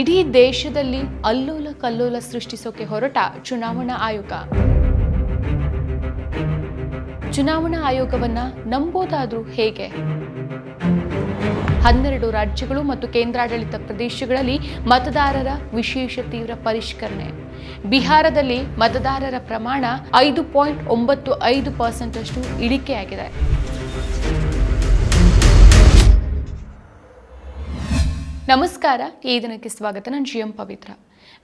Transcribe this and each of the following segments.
ಇಡೀ ದೇಶದಲ್ಲಿ ಅಲ್ಲೋಲ ಕಲ್ಲೋಲ ಸೃಷ್ಟಿಸೋಕೆ ಹೊರಟ ಚುನಾವಣಾ ಆಯೋಗ. ಚುನಾವಣಾ ಆಯೋಗವನ್ನ ನಂಬೋದಾದ್ರೂ ಹೇಗೆ? ಹನ್ನೆರಡು ರಾಜ್ಯಗಳು ಮತ್ತು ಕೇಂದ್ರಾಡಳಿತ ಪ್ರದೇಶಗಳಲ್ಲಿ ಮತದಾರರ ವಿಶೇಷ ತೀವ್ರ ಪರಿಷ್ಕರಣೆ. ಬಿಹಾರದಲ್ಲಿ ಮತದಾರರ ಪ್ರಮಾಣ ಐದು ಪಾಯಿಂಟ್ ಒಂಬತ್ತು ಐದು ಪರ್ಸೆಂಟ್ ಅಷ್ಟು ಇಳಿಕೆಯಾಗಿದೆ. ನಮಸ್ಕಾರ ಈ ದಿನಕ್ಕೆ ಸ್ವಾಗತ. ನಾನು ಜಿ ಎಂ ಪವಿತ್ರ.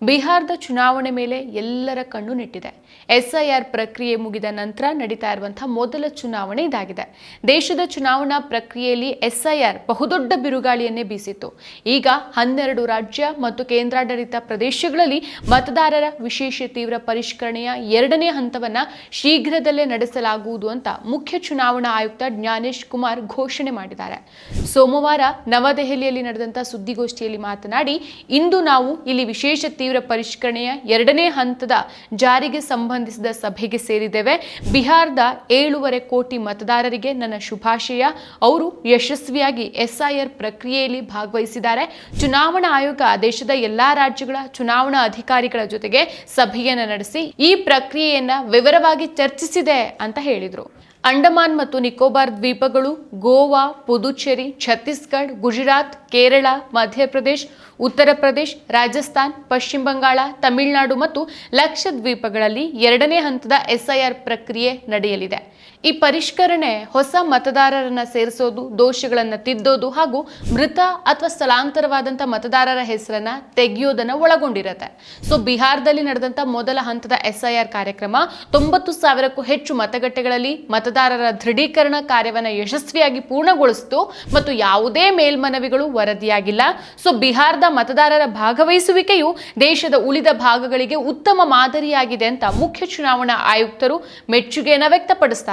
ಬಿಹಾರದ ಚುನಾವಣೆ ಮೇಲೆ ಎಲ್ಲರ ಕಣ್ಣು ನೆಟ್ಟಿದೆ. ಎಸ್ಐಆರ್ ಪ್ರಕ್ರಿಯೆ ಮುಗಿದ ನಂತರ ನಡೀತಾ ಇರುವಂತಹ ಮೊದಲ ಚುನಾವಣೆ ಇದಾಗಿದೆ. ದೇಶದ ಚುನಾವಣಾ ಪ್ರಕ್ರಿಯೆಯಲ್ಲಿ ಎಸ್ಐಆರ್ ಬಹುದೊಡ್ಡ ಬಿರುಗಾಳಿಯನ್ನೇ ಬೀಸಿತ್ತು. ಈಗ ಹನ್ನೆರಡು ರಾಜ್ಯ ಮತ್ತು ಕೇಂದ್ರಾಡಳಿತ ಪ್ರದೇಶಗಳಲ್ಲಿ ಮತದಾರರ ವಿಶೇಷ ತೀವ್ರ ಪರಿಷ್ಕರಣೆಯ ಎರಡನೇ ಹಂತವನ್ನ ಶೀಘ್ರದಲ್ಲೇ ನಡೆಸಲಾಗುವುದು ಅಂತ ಮುಖ್ಯ ಚುನಾವಣಾ ಆಯುಕ್ತ ಜ್ಞಾನೇಶ್ ಕುಮಾರ್ ಘೋಷಣೆ ಮಾಡಿದ್ದಾರೆ. ಸೋಮವಾರ ನವದೆಹಲಿಯಲ್ಲಿ ನಡೆದಂತಹ ಸುದ್ದಿಗೋಷ್ಠಿಯಲ್ಲಿ ಮಾತನಾಡಿ, ಇಂದು ನಾವು ಇಲ್ಲಿ ವಿಶೇಷ ತೀವ್ರ ಪರಿಷ್ಕರಣೆಯ ಎರಡನೇ ಹಂತದ ಜಾರಿಗೆ ಸಂಬಂಧಿಸಿದ ಸಭೆಗೆ ಸೇರಿದ್ದೇವೆ. ಬಿಹಾರದ ಏಳೂವರೆ ಕೋಟಿ ಮತದಾರರಿಗೆ ನನ್ನ ಶುಭಾಶಯ. ಅವರು ಯಶಸ್ವಿಯಾಗಿ ಎಸ್ಐಆರ್ ಪ್ರಕ್ರಿಯೆಯಲ್ಲಿ ಭಾಗವಹಿಸಿದ್ದಾರೆ. ಚುನಾವಣಾ ಆಯೋಗ ದೇಶದ ಎಲ್ಲಾ ರಾಜ್ಯಗಳ ಚುನಾವಣಾ ಅಧಿಕಾರಿಗಳ ಜೊತೆಗೆ ಸಭೆಯನ್ನು ನಡೆಸಿ ಈ ಪ್ರಕ್ರಿಯೆಯನ್ನ ವಿವರವಾಗಿ ಚರ್ಚಿಸಿದೆ ಅಂತ ಹೇಳಿದರು. ಅಂಡಮಾನ್ ಮತ್ತು ನಿಕೋಬಾರ್ ದ್ವೀಪಗಳು ಗೋವಾ, ಪುದುಚೇರಿ, ಛತ್ತೀಸ್ಗಢ, ಗುಜರಾತ್, ಕೇರಳ, ಮಧ್ಯಪ್ರದೇಶ, ಉತ್ತರ ಪ್ರದೇಶ್, ರಾಜಸ್ಥಾನ್, ಪಶ್ಚಿಮ ಬಂಗಾಳ, ತಮಿಳುನಾಡು ಮತ್ತು ಲಕ್ಷದ್ವೀಪಗಳಲ್ಲಿ ಎರಡನೇ ಹಂತದ ಎಸ್ಐಆರ್ ಪ್ರಕ್ರಿಯೆ ನಡೆಯಲಿದೆ. ಈ ಪರಿಷ್ಕರಣೆ ಹೊಸ ಮತದಾರರನ್ನ ಸೇರಿಸೋದು, ದೋಷಗಳನ್ನು ತಿದ್ದೋದು ಹಾಗೂ ಮೃತ ಅಥವಾ ಸ್ಥಳಾಂತರವಾದಂಥ ಮತದಾರರ ಹೆಸರನ್ನ ತೆಗೆಯೋದನ್ನ ಒಳಗೊಂಡಿರುತ್ತೆ. ಸೊ ಬಿಹಾರದಲ್ಲಿ ನಡೆದಂತ ಮೊದಲ ಹಂತದ ಎಸ್ಐಆರ್ ಕಾರ್ಯಕ್ರಮ ತೊಂಬತ್ತು ಸಾವಿರಕ್ಕೂ ಹೆಚ್ಚು ಮತಗಟ್ಟೆಗಳಲ್ಲಿ ಮತದಾರರ ದೃಢೀಕರಣ ಕಾರ್ಯವನ್ನು ಯಶಸ್ವಿಯಾಗಿ ಪೂರ್ಣಗೊಳಿಸಿತು ಮತ್ತು ಯಾವುದೇ ಮೇಲ್ಮನವಿಗಳು ವರದಿಯಾಗಿಲ್ಲ. ಸೊ ಬಿಹಾರದ ಮತದಾರರ ಭಾಗವಹಿಸುವಿಕೆಯು ದೇಶದ ಉಳಿದ ಭಾಗಗಳಿಗೆ ಉತ್ತಮ ಮಾದರಿಯಾಗಿದೆ ಅಂತ ಮುಖ್ಯ ಚುನಾವಣಾ ಆಯುಕ್ತರು ಮೆಚ್ಚುಗೆಯನ್ನು ವ್ಯಕ್ತಪಡಿಸ್ತಾರೆ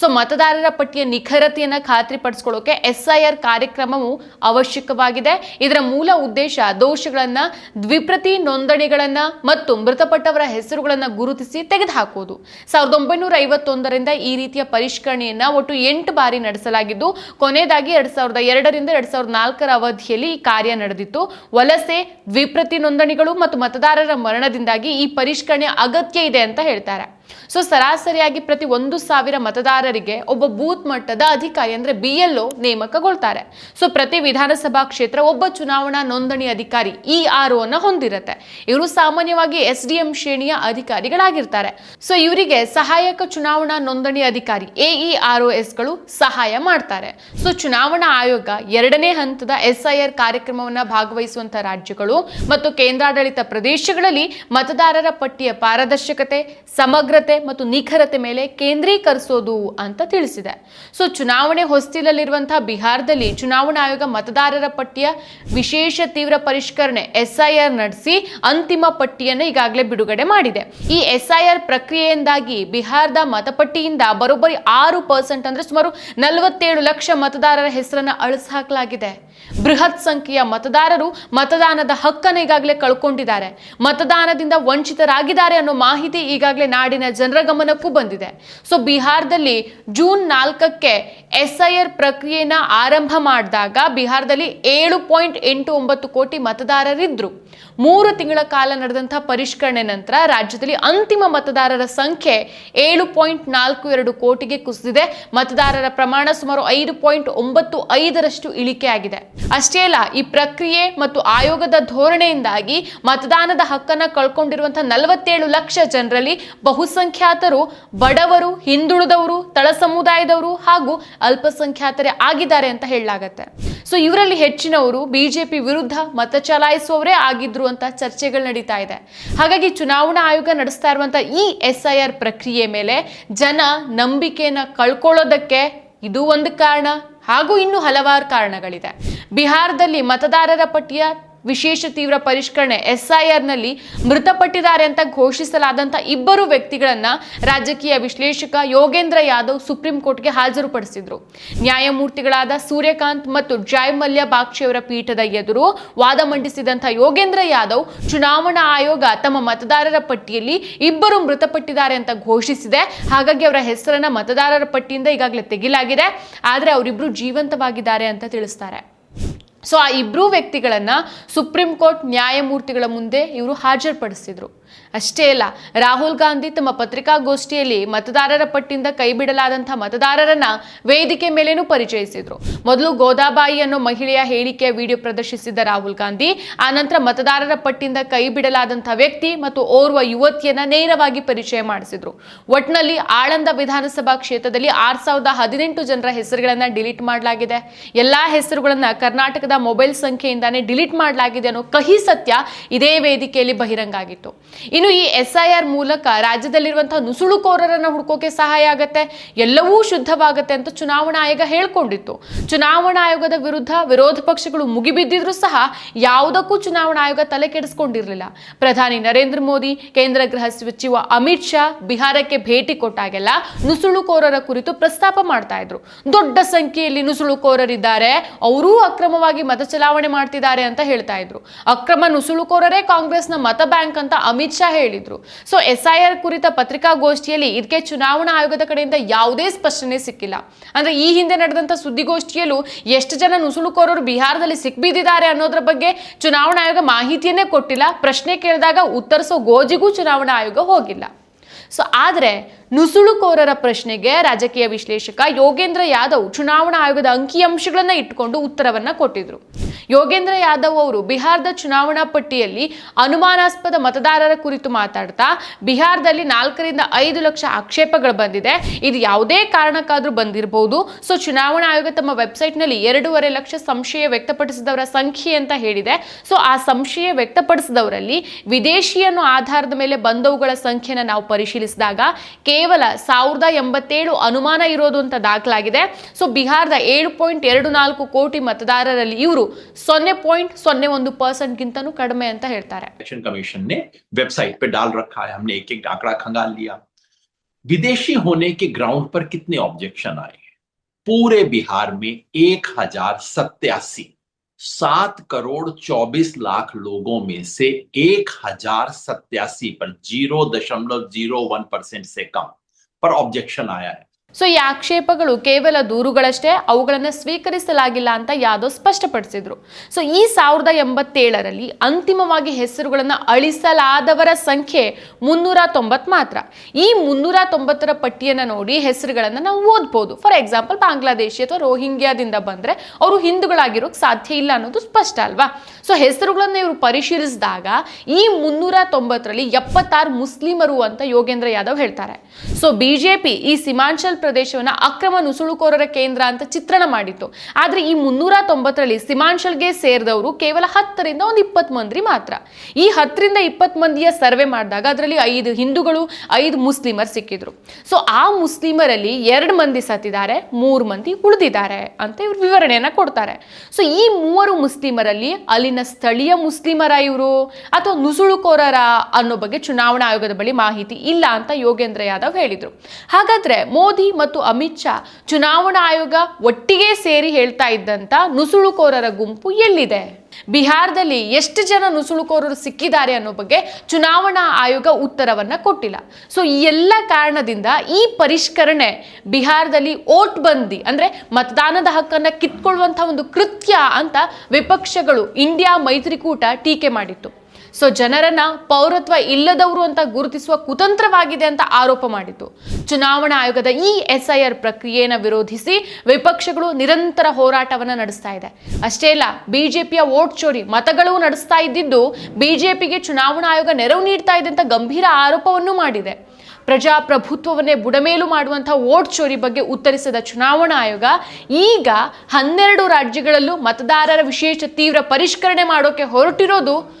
ಸೊ ಮತದಾರರ ಪಟ್ಟಿಯ ನಿಖರತೆಯನ್ನು ಖಾತ್ರಿಪಡಿಸ್ಕೊಳ್ಳೋಕೆ ಎಸ್ಐಆರ್ ಕಾರ್ಯಕ್ರಮವು ಅವಶ್ಯಕವಾಗಿದೆ. ಇದರ ಮೂಲ ಉದ್ದೇಶ ದೋಷಗಳನ್ನ, ದ್ವಿಪ್ರತಿ ನೋಂದಣಿಗಳನ್ನ ಮತ್ತು ಮೃತಪಟ್ಟವರ ಹೆಸರುಗಳನ್ನ ಗುರುತಿಸಿ ತೆಗೆದುಹಾಕುವುದು. ಸಾವಿರದ ಒಂಬೈನೂರ ಐವತ್ತೊಂದರಿಂದ ಈ ರೀತಿಯ ಪರಿಷ್ಕರಣೆಯನ್ನ ಒಟ್ಟು ಎಂಟು ಬಾರಿ ನಡೆಸಲಾಗಿದ್ದು, ಕೊನೆಯದಾಗಿ ಎರಡ್ ಸಾವಿರದ ಎರಡರಿಂದ ಎರಡ್ ಸಾವಿರದ ನಾಲ್ಕರ ಅವಧಿಯಲ್ಲಿ ಈ ಕಾರ್ಯ ನಡೆದಿತ್ತು. ವಲಸೆ, ದ್ವಿಪ್ರತಿ ನೋಂದಣಿಗಳು ಮತ್ತು ಮತದಾರರ ಮರಣದಿಂದಾಗಿ ಈ ಪರಿಷ್ಕರಣೆ ಅಗತ್ಯ ಇದೆ ಅಂತ ಹೇಳ್ತಾರೆ. ಸೊ ಸರಾಸರಿಯಾಗಿ ಪ್ರತಿ ಒಂದು ಸಾವಿರ ಮತದಾರರಿಗೆ ಒಬ್ಬ ಬೂತ್ ಮಟ್ಟದ ಅಧಿಕಾರಿ ಅಂದ್ರೆ ಬಿ ಎಲ್ ನೇಮಕಗೊಳ್ತಾರೆ. ಸೊ ಪ್ರತಿ ವಿಧಾನಸಭಾ ಕ್ಷೇತ್ರ ಒಬ್ಬ ಚುನಾವಣಾ ನೋಂದಣಿ ಅಧಿಕಾರಿ ಇ ಆರ್ ಒನ್ನ ಹೊಂದಿರುತ್ತೆ. ಇವರು ಸಾಮಾನ್ಯವಾಗಿ ಎಸ್ ಡಿ ಎಂ ಶ್ರೇಣಿಯ ಅಧಿಕಾರಿಗಳಾಗಿರ್ತಾರೆ. ಸೊ ಇವರಿಗೆ ಸಹಾಯಕ ಚುನಾವಣಾ ನೋಂದಣಿ ಅಧಿಕಾರಿ ಎಇ ಆರ್ಗಳು ಸಹಾಯ ಮಾಡ್ತಾರೆ. ಸೊ ಚುನಾವಣಾ ಆಯೋಗ ಎರಡನೇ ಹಂತದ ಎಸ್ ಐ ಆರ್ ಕಾರ್ಯಕ್ರಮವನ್ನ ಭಾಗವಹಿಸುವಂತಹ ರಾಜ್ಯಗಳು ಮತ್ತು ಕೇಂದ್ರಾಡಳಿತ ಪ್ರದೇಶಗಳಲ್ಲಿ ಮತದಾರರ ಪಟ್ಟಿಯ ಪಾರದರ್ಶಕತೆ ಮತ್ತು ನಿಖರತೆ ಮೇಲೆ ಕೇಂದ್ರೀಕರಿಸೋದು ಅಂತ ತಿಳಿಸಿದೆ. ಸೊ ಚುನಾವಣೆ ಹೊಸ್ತಿಲಲ್ಲಿರುವಂತಹ ಬಿಹಾರದಲ್ಲಿ ಚುನಾವಣಾ ಆಯೋಗ ಮತದಾರರ ಪಟ್ಟಿಯ ವಿಶೇಷ ತೀವ್ರ ಪರಿಷ್ಕರಣೆ ಎಸ್ಐಆರ್ ನಡೆಸಿ ಅಂತಿಮ ಪಟ್ಟಿಯನ್ನು ಈಗಾಗಲೇ ಬಿಡುಗಡೆ ಮಾಡಿದೆ. ಈ ಎಸ್ಐಆರ್ ಪ್ರಕ್ರಿಯೆಯಿಂದಾಗಿ ಬಿಹಾರದ ಮತಪಟ್ಟಿಯಿಂದ ಬರೋಬ್ಬರಿ ಆರು ಪರ್ಸೆಂಟ್ ಅಂದ್ರೆ ಸುಮಾರು ನಲವತ್ತೇಳು ಲಕ್ಷ ಮತದಾರರ ಹೆಸರನ್ನ ಅಳಿಸಾಕಲಾಗಿದೆ ಬೃಹತ್ ಸಂಖ್ಯೆಯ ಮತದಾರರು ಮತದಾನದ ಹಕ್ಕನ್ನು ಈಗಾಗಲೇ ಕಳ್ಕೊಂಡಿದ್ದಾರೆ. ಮತದಾನದಿಂದ ವಂಚಿತರಾಗಿದ್ದಾರೆ ಅನ್ನೋ ಮಾಹಿತಿ ಈಗಾಗಲೇ ನಾಡಿನ ಜನರ ಗಮನಕ್ಕೂ ಬಂದಿದೆ. ಸೊ ಬಿಹಾರದಲ್ಲಿ ಜೂನ್ ನಾಲ್ಕಕ್ಕೆ ಎಸ್ಐಆರ್ ಪ್ರಕ್ರಿಯೆನ ಆರಂಭ ಮಾಡಿದಾಗ ಬಿಹಾರದಲ್ಲಿ ಏಳು ಪಾಯಿಂಟ್ ಎಂಟು ಒಂಬತ್ತು ಕೋಟಿ ಮತದಾರರಿದ್ದರು ಮೂರು ತಿಂಗಳ ಕಾಲ ನಡೆದಂಥ ಪರಿಷ್ಕರಣೆ ನಂತರ ರಾಜ್ಯದಲ್ಲಿ ಅಂತಿಮ ಮತದಾರರ ಸಂಖ್ಯೆ ಏಳು ಪಾಯಿಂಟ್ ನಾಲ್ಕು ಎರಡು ಕೋಟಿಗೆ ಕುಸಿದಿದೆ. ಮತದಾರರ ಪ್ರಮಾಣ ಸುಮಾರು ಐದು ಪಾಯಿಂಟ್ ಒಂಬತ್ತು ಐದರಷ್ಟು ಇಳಿಕೆಯಾಗಿದೆ ಅಷ್ಟೇ ಅಲ್ಲ, ಈ ಪ್ರಕ್ರಿಯೆ ಮತ್ತು ಆಯೋಗದ ಧೋರಣೆಯಿಂದಾಗಿ ಮತದಾನದ ಹಕ್ಕನ್ನು ಕಳ್ಕೊಂಡಿರುವಂಥ ನಲವತ್ತೇಳು ಲಕ್ಷ ಜನರಲ್ಲಿ ಬಹುಸಂಖ್ಯಾತರು ಬಡವರು, ಹಿಂದುಳಿದವರು, ತಳ ಸಮುದಾಯದವರು ಹಾಗೂ ಅಲ್ಪಸಂಖ್ಯಾತರೇ ಆಗಿದ್ದಾರೆ ಅಂತ ಹೇಳಲಾಗತ್ತೆ. ಸೊ ಇವರಲ್ಲಿ ಹೆಚ್ಚಿನವರು ಬಿಜೆಪಿ ವಿರುದ್ಧ ಮತ ಚಲಾಯಿಸುವವರೇ ಆಗಿದ್ರು ಅಂತ ಚರ್ಚೆಗಳು ನಡೀತಾ ಇದೆ. ಹಾಗಾಗಿ ಚುನಾವಣಾ ಆಯೋಗ ನಡೆಸ್ತಾ ಇರುವಂತಹ ಈ ಎಸ್ ಐ ಆರ್ ಪ್ರಕ್ರಿಯೆ ಮೇಲೆ ಜನ ನಂಬಿಕೆನ ಕಳ್ಕೊಳ್ಳೋದಕ್ಕೆ ಇದು ಒಂದು ಕಾರಣ ಹಾಗೂ ಇನ್ನು ಹಲವಾರು ಕಾರಣಗಳಿದೆ. ಬಿಹಾರದಲ್ಲಿ ಮತದಾರರ ಪಟ್ಟಿಯ ವಿಶೇಷ ತೀವ್ರ ಪರಿಷ್ಕರಣೆ ಎಸ್ಐಆರ್ನಲ್ಲಿ ಮೃತಪಟ್ಟಿದ್ದಾರೆ ಅಂತ ಘೋಷಿಸಲಾದಂಥ ಇಬ್ಬರು ವ್ಯಕ್ತಿಗಳನ್ನು ರಾಜಕೀಯ ವಿಶ್ಲೇಷಕ ಯೋಗೇಂದ್ರ ಯಾದವ್ ಸುಪ್ರೀಂ ಕೋರ್ಟ್ಗೆ ಹಾಜರುಪಡಿಸಿದ್ರು. ನ್ಯಾಯಮೂರ್ತಿಗಳಾದ ಸೂರ್ಯಕಾಂತ್ ಮತ್ತು ಜಾಯ್ ಮಲ್ಯ ಬಾಕ್ಷಿಯವರ ಪೀಠದ ಎದುರು ವಾದ ಮಂಡಿಸಿದಂಥ ಯೋಗೇಂದ್ರ ಯಾದವ್ ಚುನಾವಣಾ ಆಯೋಗ ತಮ್ಮ ಮತದಾರರ ಪಟ್ಟಿಯಲ್ಲಿ ಇಬ್ಬರು ಮೃತಪಟ್ಟಿದ್ದಾರೆ ಅಂತ ಘೋಷಿಸಿದೆ. ಹಾಗಾಗಿ ಅವರ ಹೆಸರನ್ನ ಮತದಾರರ ಪಟ್ಟಿಯಿಂದ ಈಗಾಗಲೇ ತೆಗಿಲಾಗಿದೆ. ಆದರೆ ಅವರಿಬ್ಬರು ಜೀವಂತವಾಗಿದ್ದಾರೆ ಅಂತ ತಿಳಿಸ್ತಾರೆ. ಸೊ ಆ ಇಬ್ಬರೂ ವ್ಯಕ್ತಿಗಳನ್ನು ಸುಪ್ರೀಂ ಕೋರ್ಟ್ ನ್ಯಾಯಮೂರ್ತಿಗಳ ಮುಂದೆ ಇವರು ಹಾಜರುಪಡಿಸಿದ್ರು. ಅಷ್ಟೇ ಅಲ್ಲ, ರಾಹುಲ್ ಗಾಂಧಿ ತಮ್ಮ ಪತ್ರಿಕಾಗೋಷ್ಠಿಯಲ್ಲಿ ಮತದಾರರ ಪಟ್ಟಿಯಿಂದ ಕೈಬಿಡಲಾದಂತಹ ಮತದಾರರನ್ನ ವೇದಿಕೆ ಮೇಲೇನೂ ಪರಿಚಯಿಸಿದ್ರು. ಮೊದಲು ಗೋದಾಬಾಯಿ ಅನ್ನೋ ಮಹಿಳೆಯ ಹೇಳಿಕೆಯ ವಿಡಿಯೋ ಪ್ರದರ್ಶಿಸಿದ್ದ ರಾಹುಲ್ ಗಾಂಧಿ ಆನಂತರ ಮತದಾರರ ಪಟ್ಟಿಯಿಂದ ಕೈ ಬಿಡಲಾದಂತಹ ವ್ಯಕ್ತಿ ಮತ್ತು ಓರ್ವ ಯುವತಿಯನ್ನ ನೇರವಾಗಿ ಪರಿಚಯ ಮಾಡಿಸಿದ್ರು. ಒಟ್ನಲ್ಲಿ ಆಳಂದ ವಿಧಾನಸಭಾ ಕ್ಷೇತ್ರದಲ್ಲಿ ಆರ್ ಸಾವಿರದ ಹದಿನೆಂಟು ಜನರ ಹೆಸರುಗಳನ್ನ ಡಿಲೀಟ್ ಮಾಡಲಾಗಿದೆ. ಎಲ್ಲಾ ಹೆಸರುಗಳನ್ನ ಕರ್ನಾಟಕದ ಮೊಬೈಲ್ ಸಂಖ್ಯೆಯಿಂದಾನೇ ಡಿಲೀಟ್ ಮಾಡಲಾಗಿದೆ ಅನ್ನೋ ಕಹಿ ಸತ್ಯ ಇದೇ ವೇದಿಕೆಯಲ್ಲಿ ಬಹಿರಂಗ ಆಗಿತ್ತು ಇನ್ನು ಈ ಎಸ್ ಐ ಆರ್ ಮೂಲಕ ರಾಜ್ಯದಲ್ಲಿರುವಂತಹ ನುಸುಳುಕೋರರನ್ನ ಹುಡ್ಕೋಕೆ ಸಹಾಯ ಆಗತ್ತೆ, ಎಲ್ಲವೂ ಶುದ್ಧವಾಗತ್ತೆ ಅಂತ ಚುನಾವಣಾ ಆಯೋಗ ಹೇಳ್ಕೊಂಡಿತ್ತು. ಚುನಾವಣಾ ಆಯೋಗದ ವಿರುದ್ಧ ವಿರೋಧ ಪಕ್ಷಗಳು ಮುಗಿಬಿದ್ದಿದ್ರು ಸಹ ಯಾವುದಕ್ಕೂ ಚುನಾವಣಾ ಆಯೋಗ ತಲೆ ಕೆಡಿಸ್ಕೊಂಡಿರಲಿಲ್ಲ. ಪ್ರಧಾನಿ ನರೇಂದ್ರ ಮೋದಿ, ಕೇಂದ್ರ ಗೃಹ ಸಚಿವ ಅಮಿತ್ ಶಾ ಬಿಹಾರಕ್ಕೆ ಭೇಟಿ ಕೊಟ್ಟಾಗೆಲ್ಲ ನುಸುಳುಕೋರರ ಕುರಿತು ಪ್ರಸ್ತಾಪ ಮಾಡ್ತಾ ಇದ್ರು. ದೊಡ್ಡ ಸಂಖ್ಯೆಯಲ್ಲಿ ನುಸುಳುಕೋರರಿದ್ದಾರೆ, ಅವರೂ ಅಕ್ರಮವಾಗಿ ಮತ ಚಲಾವಣೆ ಮಾಡ್ತಿದ್ದಾರೆ ಅಂತ ಹೇಳ್ತಾ ಇದ್ರು. ಅಕ್ರಮ ನುಸುಳುಕೋರರೇ ಕಾಂಗ್ರೆಸ್ನ ಮತ ಬ್ಯಾಂಕ್ ಅಂತ ಅಮಿತ್ ಶಾ ಹೇಳಿದ್ರು. ಸೊ ಎಸ್ ಐ ಆರ್ ಕುರಿತ ಪತ್ರಿಕಾಗೋಷ್ಠಿಯಲ್ಲಿ ಇದಕ್ಕೆ ಚುನಾವಣಾ ಆಯೋಗದ ಕಡೆಯಿಂದ ಯಾವುದೇ ಸ್ಪಷ್ಟನೆ ಸಿಕ್ಕಿಲ್ಲ. ಅಂದ್ರೆ ಈ ಹಿಂದೆ ನಡೆದಂತ ಸುದ್ದಿಗೋಷ್ಠಿಯಲ್ಲೂ ಎಷ್ಟು ಜನ ನುಸುಳುಕೋರರು ಬಿಹಾರದಲ್ಲಿ ಸಿಕ್ಬಿದ್ದಿದ್ದಾರೆ ಅನ್ನೋದ್ರ ಬಗ್ಗೆ ಚುನಾವಣಾ ಆಯೋಗ ಮಾಹಿತಿಯನ್ನೇ ಕೊಟ್ಟಿಲ್ಲ. ಪ್ರಶ್ನೆ ಕೇಳಿದಾಗ ಉತ್ತರಿಸೋ ಗೋಜಿಗೂ ಚುನಾವಣಾ ಆಯೋಗ ಹೋಗಿಲ್ಲ. ಸೊ ಆದರೆ ನುಸುಳುಕೋರರ ಪ್ರಶ್ನೆಗೆ ರಾಜಕೀಯ ವಿಶ್ಲೇಷಕ ಯೋಗೇಂದ್ರ ಯಾದವ್ ಚುನಾವಣಾ ಆಯೋಗದ ಅಂಕಿಅಂಶಗಳನ್ನ ಇಟ್ಟುಕೊಂಡು ಉತ್ತರವನ್ನ ಕೊಟ್ಟಿದ್ರು. ಯೋಗೇಂದ್ರ ಯಾದವ್ ಅವರು ಬಿಹಾರದ ಚುನಾವಣಾ ಪಟ್ಟಿಯಲ್ಲಿ ಅನುಮಾನಾಸ್ಪದ ಮತದಾರರ ಕುರಿತು ಮಾತಾಡ್ತಾ ಬಿಹಾರದಲ್ಲಿ ನಾಲ್ಕರಿಂದ ಐದು ಲಕ್ಷ ಆಕ್ಷೇಪಗಳು ಬಂದಿದೆ. ಇದು ಯಾವುದೇ ಕಾರಣಕ್ಕಾದರೂ ಬಂದಿರಬಹುದು ಸೊ ಚುನಾವಣಾ ಆಯೋಗ ತಮ್ಮ ವೆಬ್ಸೈಟ್ನಲ್ಲಿ ಎರಡೂವರೆ ಲಕ್ಷ ಸಂಶಯ ವ್ಯಕ್ತಪಡಿಸಿದವರ ಸಂಖ್ಯೆ ಅಂತ ಹೇಳಿದೆ. ಸೊ ಆ ಸಂಶಯ ವ್ಯಕ್ತಪಡಿಸಿದವರಲ್ಲಿ ವಿದೇಶಿಯನ್ನು ಆಧಾರದ ಮೇಲೆ ಬಂದವುಗಳ ಸಂಖ್ಯೆನ ನಾವು ಪರಿಶೀಲಿಸಿದಾಗ ಕೇವಲ ಸಾವಿರದ ಎಂಬತ್ತೇಳು ಅನುಮಾನ ಇರೋದು ಅಂತ ದಾಖಲಾಗಿದೆ. ಸೊ ಬಿಹಾರದ ಏಳು ಪಾಯಿಂಟ್ ಎರಡು ನಾಲ್ಕು ಕೋಟಿ ಮತದಾರರಲ್ಲಿ ಇವರು ಸೊನ್ನೆ ಪಾಯಿಂಟ್ ಸೊನ್ನೆ ಒಂದು ಪರ್ಸೆಂಟ್ಗಿಂತನೂ ಕಡಿಮೆ ಅಂತ ಹೇಳ್ತಾರೆ इलेक्शन कमीशन ने वेबसाइट पे डाल रखा है हमने एक एक आंकड़ा खंगाल लिया विदेशी होने के ग्राउंड पर कितने ऑब्जेक्शन आए हैं पूरे बिहार में एक हजार सत्यासी सात करोड़ चौबीस लाख लोगों में से एक हजार सत्यासी पर जीरो दशमलव जीरो वन परसेंट से कम पर ऑब्जेक्शन आया है ಸೊ ಈ ಆಕ್ಷೇಪಗಳು ಕೇವಲ ದೂರುಗಳಷ್ಟೇ, ಅವುಗಳನ್ನು ಸ್ವೀಕರಿಸಲಾಗಿಲ್ಲ ಅಂತ ಯಾದವ್ ಸ್ಪಷ್ಟಪಡಿಸಿದ್ರು. ಸೊ ಈ ಸಾವಿರದ ಎಂಬತ್ತೇಳರಲ್ಲಿ ಅಂತಿಮವಾಗಿ ಹೆಸರುಗಳನ್ನು ಅಳಿಸಲಾದವರ ಸಂಖ್ಯೆ ಮುನ್ನೂರ ತೊಂಬತ್ ಮಾತ್ರ. ಈ ಮುನ್ನೂರ ತೊಂಬತ್ತರ ಪಟ್ಟಿಯನ್ನು ನೋಡಿ ಹೆಸರುಗಳನ್ನು ನಾವು ಓದ್ಬೋದು. ಫಾರ್ ಎಕ್ಸಾಂಪಲ್ ಬಾಂಗ್ಲಾದೇಶಿ ಅಥವಾ ರೋಹಿಂಗ್ಯಾದಿಂದ ಬಂದ್ರೆ ಅವರು ಹಿಂದೂಗಳಾಗಿರೋಕ್ ಸಾಧ್ಯ ಇಲ್ಲ ಅನ್ನೋದು ಸ್ಪಷ್ಟ ಅಲ್ವಾ? ಸೊ ಹೆಸರುಗಳನ್ನು ಇವರು ಪರಿಶೀಲಿಸಿದಾಗ ಈ ಮುನ್ನೂರ ತೊಂಬತ್ತರಲ್ಲಿ ಎಪ್ಪತ್ತಾರು ಮುಸ್ಲಿಮರು ಅಂತ ಯೋಗೇಂದ್ರ ಯಾದವ್ ಹೇಳ್ತಾರೆ. ಸೊ ಬಿಜೆಪಿ ಈ ಸೀಮಾಂಚಲ್ ಪ್ರದೇಶವನ್ನ ಅಕ್ರಮ ನುಸುಳುಕೋರರ ಕೇಂದ್ರ ಅಂತ ಚಿತ್ರಣ ಮಾಡಿತ್ತು. ಆದ್ರೆ ಈ ಮುನ್ನೂರ ತೊಂಬತ್ತರಲ್ಲಿ ಸಿಮಾಂಶಲ್ಗೆ ಸೇರಿದವರು ಕೇವಲ ಹತ್ತರಿಂದ ಒಂದು ಇಪ್ಪತ್ತು ಮಂದಿ ಮಾತ್ರ. ಈ ಹತ್ತರಿಂದ ಇಪ್ಪತ್ತು ಮಂದಿಯ ಸರ್ವೆ ಮಾಡಿದಾಗ ಅದರಲ್ಲಿ ಐದು ಹಿಂದೂಗಳು, ಐದು ಮುಸ್ಲಿಮರ್ ಸಿಕ್ಕಿದ್ರು. ಸೊ ಆ ಮುಸ್ಲಿಮರಲ್ಲಿ ಎರಡು ಮಂದಿ ಸತ್ತಿದ್ದಾರೆ, ಮೂರು ಮಂದಿ ಉಳಿದಿದ್ದಾರೆ ಅಂತ ಇವರು ವಿವರಣೆಯನ್ನ ಕೊಡ್ತಾರೆ. ಸೊ ಈ ಮೂವರು ಮುಸ್ಲಿಮರಲ್ಲಿ ಅಲ್ಲಿನ ಸ್ಥಳೀಯ ಮುಸ್ಲಿಮರ ಇವರು ಅಥವಾ ನುಸುಳುಕೋರರ ಅನ್ನೋ ಬಗ್ಗೆ ಚುನಾವಣಾ ಆಯೋಗದ ಬಳಿ ಮಾಹಿತಿ ಇಲ್ಲ ಅಂತ ಯೋಗೇಂದ್ರ ಯಾದವ್ ಹೇಳಿದ್ರು. ಹಾಗಾದ್ರೆ ಮೋದಿ ಮತ್ತು ಅಮಿತ್ ಶಾ ಚುನಾವಣಾ ಆಯೋಗ ಒಟ್ಟಿಗೆ ಸೇರಿ ಹೇಳ್ತಾ ಇದ್ದಂತ ನುಸುಳುಕೋರರ ಗುಂಪು ಎಲ್ಲಿದೆ? ಬಿಹಾರದಲ್ಲಿ ಎಷ್ಟು ಜನ ನುಸುಳುಕೋರರು ಸಿಕ್ಕಿದ್ದಾರೆ ಅನ್ನೋ ಬಗ್ಗೆ ಚುನಾವಣಾ ಆಯೋಗ ಉತ್ತರವನ್ನ ಕೊಟ್ಟಿಲ್ಲ. ಸೊ ಈ ಎಲ್ಲ ಕಾರಣದಿಂದ ಈ ಪರಿಷ್ಕರಣೆ ಬಿಹಾರದಲ್ಲಿ ಓಟ್ ಬಂದಿ, ಅಂದ್ರೆ ಮತದಾನದ ಹಕ್ಕನ್ನ ಕಿತ್ಕೊಳ್ಳುವಂತಹ ಒಂದು ಕೃತ್ಯ ಅಂತ ವಿಪಕ್ಷಗಳು ಇಂಡಿಯಾ ಮೈತ್ರಿಕೂಟ ಟೀಕೆ ಮಾಡಿತ್ತು. ಸೊ ಜನರನ್ನ ಪೌರತ್ವ ಇಲ್ಲದವರು ಅಂತ ಗುರುತಿಸುವ ಕುತಂತ್ರವಾಗಿದೆ ಅಂತ ಆರೋಪ ಮಾಡಿತು ಚುನಾವಣಾ ಆಯೋಗದ ಈ ಎಸ್ಐಆರ್ ಪ್ರಕ್ರಿಯೆಯನ್ನು ವಿರೋಧಿಸಿ ವಿಪಕ್ಷಗಳು ನಿರಂತರ ಹೋರಾಟವನ್ನು ನಡೆಸ್ತಾ ಇದೆ. ಅಷ್ಟೇ ಅಲ್ಲ, ಬಿಜೆಪಿಯ ವೋಟ್ ಚೋರಿ ಮತಗಳು ನಡೆಸ್ತಾ ಇದ್ದಿದ್ದು ಬಿಜೆಪಿಗೆ ಚುನಾವಣಾ ಆಯೋಗ ನೆರವು ನೀಡ್ತಾ ಇದೆ ಅಂತ ಗಂಭೀರ ಆರೋಪವನ್ನು ಮಾಡಿದೆ. ಪ್ರಜಾಪ್ರಭುತ್ವವನ್ನೇ ಬುಡಮೇಲು ಮಾಡುವಂತಹ ವೋಟ್ ಚೋರಿ ಬಗ್ಗೆ ಉತ್ತರಿಸಿದ ಚುನಾವಣಾ ಆಯೋಗ ಈಗ ಹನ್ನೆರಡು ರಾಜ್ಯಗಳಲ್ಲೂ ಮತದಾರರ ವಿಶೇಷ ತೀವ್ರ ಪರಿಷ್ಕರಣೆ ಮಾಡೋಕೆ ಹೊರಟಿರೋದು